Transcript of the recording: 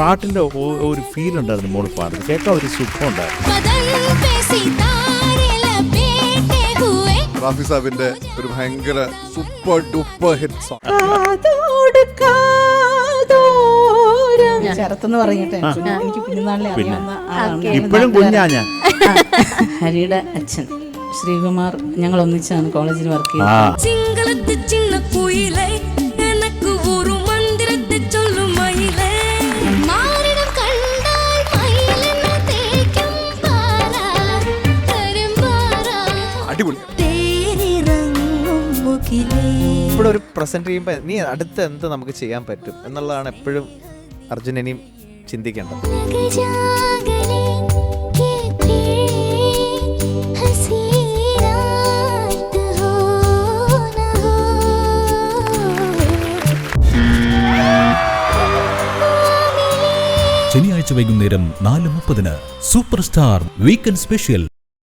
പാട്ടിന്റെ ഒരു ഫീൽ ഉണ്ടായിരുന്നു മോൾ പാടുന്നത്. കേൾക്കാൻ ഒരു സുഖം ഉണ്ടായിരുന്നു റാഫി സാബിന്റെ ഒരു ഭയങ്കര സൂപ്പർ ഡൂപ്പർ ഹിറ്റ് സോങ് എനിക്ക് ഇപ്പോഴും കുഞ്ഞാ ഞാൻ ഹരിയുടെ അച്ഛൻ ശ്രീകുമാർ ഞങ്ങൾ ഒന്നിച്ചാണ് കോളേജിൽ വർക്ക് ചെയ്യുന്നത്. അടിപൊളി. ഇവിടെ ഒരു പ്രസന്റ് ചെയ്യുമ്പോൾ നീ അടുത്ത എന്ത് നമുക്ക് ചെയ്യാൻ പറ്റും എന്നുള്ളതാണ് എപ്പോഴും അർജുൻ ഇനിയും ചിന്തിക്കേണ്ടത് ശനിയാഴ്ച വൈകുന്നേരം നാല് മുപ്പതിന് സൂപ്പർ സ്റ്റാർ വീക്കെൻഡ് സ്പെഷ്യൽ